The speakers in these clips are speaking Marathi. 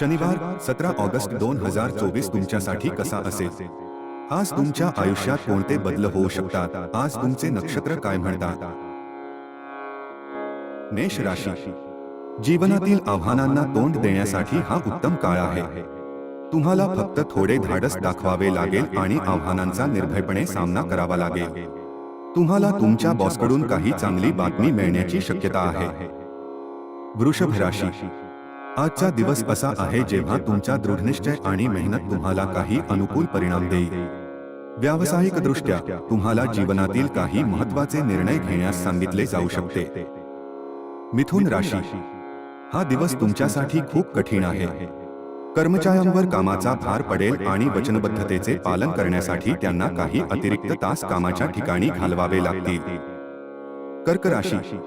शनिवार सतरा ऑगस्ट दोन हजार चोवीस तुमच्यासाठी कसा असेल? आज तुमच्या आयुष्यात कोणते बदल होऊ शकतात? आज तुमचे नक्षत्र काय म्हणतात? मेष राशी. जीवनातील आव्हानांना तोंड देण्यासाठी हा उत्तम काळ आहे. तुम्हाला फक्त थोडे धाडस दाखवावे लागेल आणि आव्हानांचा निर्भयपणे सामना करावा लागेल. तुम्हाला तुमच्या बॉसकडून काही चांगली बातमी मिळण्याची शक्यता आहे. वृषभ राशी. आजचा दिवस असा आहे जेव्हा तुमचा दृढनिश्चय आणि मेहनत तुम्हाला काही अनुकूल परिणाम देईल. व्यावसायिक दृष्ट्या तुम्हाला जीवनातील काही महत्त्वाचे निर्णय घेण्यास सांगितले जाऊ शकते. मिथुन राशी. हा दिवस तुमच्यासाठी खूप कठीण आहे. कर्मचाऱ्यांवर कामाचा भार पडेल आणि वचनबद्धतेचे पालन करण्यासाठी त्यांना काही अतिरिक्त तास कामाच्या ठिकाणी घालवावे लागतील. कर्क राशी.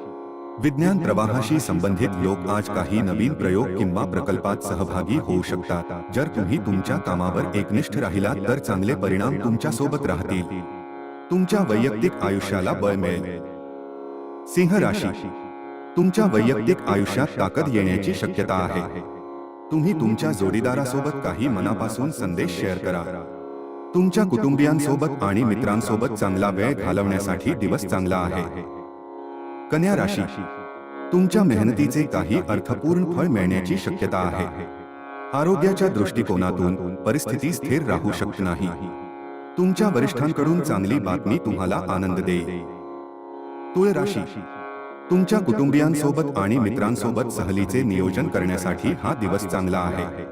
विज्ञान प्रवाहाशी संबंधित लोक आज काही नवीन प्रयोग किंवा प्रकल्पात सहभागी होऊ शकतात. जर तुम्ही तुमच्या कामावर एकनिष्ठ राहिलात तर चांगले परिणाम तुमच्यासोबत राहतील. तुमच्या वैयक्तिक आयुष्याला बळ मिळेल. सिंह राशी. तुमच्या वैयक्तिक आयुष्यात ताकद येण्याची शक्यता आहे. तुम्ही तुमच्या जोडीदारासोबत काही मनापासून संदेश शेअर करा. तुमच्या कुटुंबियांसोबत आणि मित्रांसोबत चांगला वेळ घालवण्यासाठी दिवस चांगला आहे. कन्या राशी. तुमच्या मेहनतीचे काही अर्थपूर्ण फळ मिळण्याची शक्यता आहे. आरोग्याच्या दृष्टिकोनातून परिस्थिती स्थिर राहू शकत नाही. तुमच्या वरिष्ठांकडून चांगली बातमी तुम्हाला आनंद देईल. तुळ राशी. तुमच्या कुटुंबियांसोबत आणि मित्रांसोबत सहलीचे नियोजन करण्यासाठी हा दिवस चांगला आहे.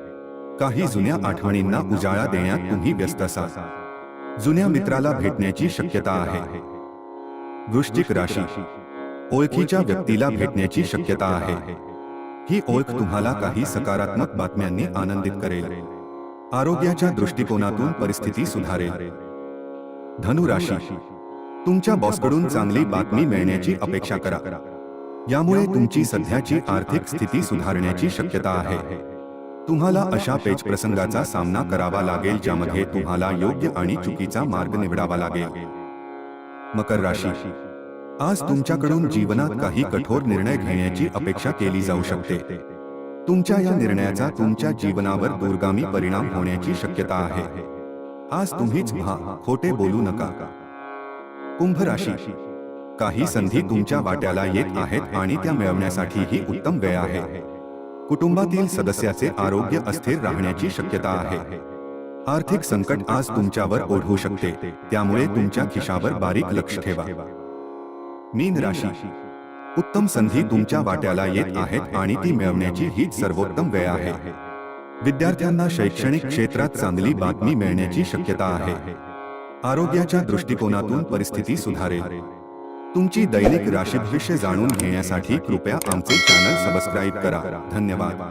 काही जुन्या आठवणींना उजाळा देण्यात तुम्ही व्यस्त असाल. जुन्या मित्राला भेटण्याची शक्यता आहे. वृश्चिक राशी. ओळखीच्या व्यक्तीला भेटण्याची शक्यता आहे. ही ओळख तुम्हाला काही सकारात्मक बातम्यांनी आनंदित करेल. आरोग्याच्या दृष्टिकोनातून परिस्थिती सुधारेल. धनु राशी तुमच्या बॉसकडून चांगली बातमी मिळण्याची अपेक्षा करा. यामुळे तुमची सध्याची आर्थिक स्थिती सुधारण्याची शक्यता आहे. तुम्हाला अशा पेच प्रसंगाचा सामना करावा लागेल ज्यामध्ये तुम्हाला योग्य आणि चुकीचा मार्ग निवडावा लागेल. मकर राशी. आज तुमच्याकडून जीवनात काही कठोर निर्णय घेण्याची अपेक्षा केली जाऊ शकते. तुमच्या या निर्णयाचा तुमच्या जीवनावर दूरगामी परिणाम होण्याची शक्यता आहे. आज तुम्हीच व्हा खोटे बोलू नका. कुंभ राशी. काही संधी तुमच्या वाट्याला येत आहेत आणि त्या मिळवण्यासाठी ही उत्तम वेळ आहे. कुटुंबातील सदस्याचे आरोग्य अस्थिर राहण्याची शक्यता आहे. आर्थिक संकट आज तुमच्यावर ओढू शकते. त्यामुळे तुमच्या खिशावर बारीक लक्ष ठेवा. मीन राशी. उत्तम संधी तुमच्या वाट्याला येत आहेत आणि ती मिळवण्याची हीच सर्वोत्तम वेळ आहे. विद्यार्थ्यांना शैक्षणिक क्षेत्रात चांगली बातमी मिळण्याची शक्यता आहे. आरोग्याच्या दृष्टिकोनातून परिस्थिती सुधारेल. तुमची दैनिक राशी भविष्य जाणून घेण्यासाठी कृपया आमचे चॅनल सबस्क्राईब करा. धन्यवाद.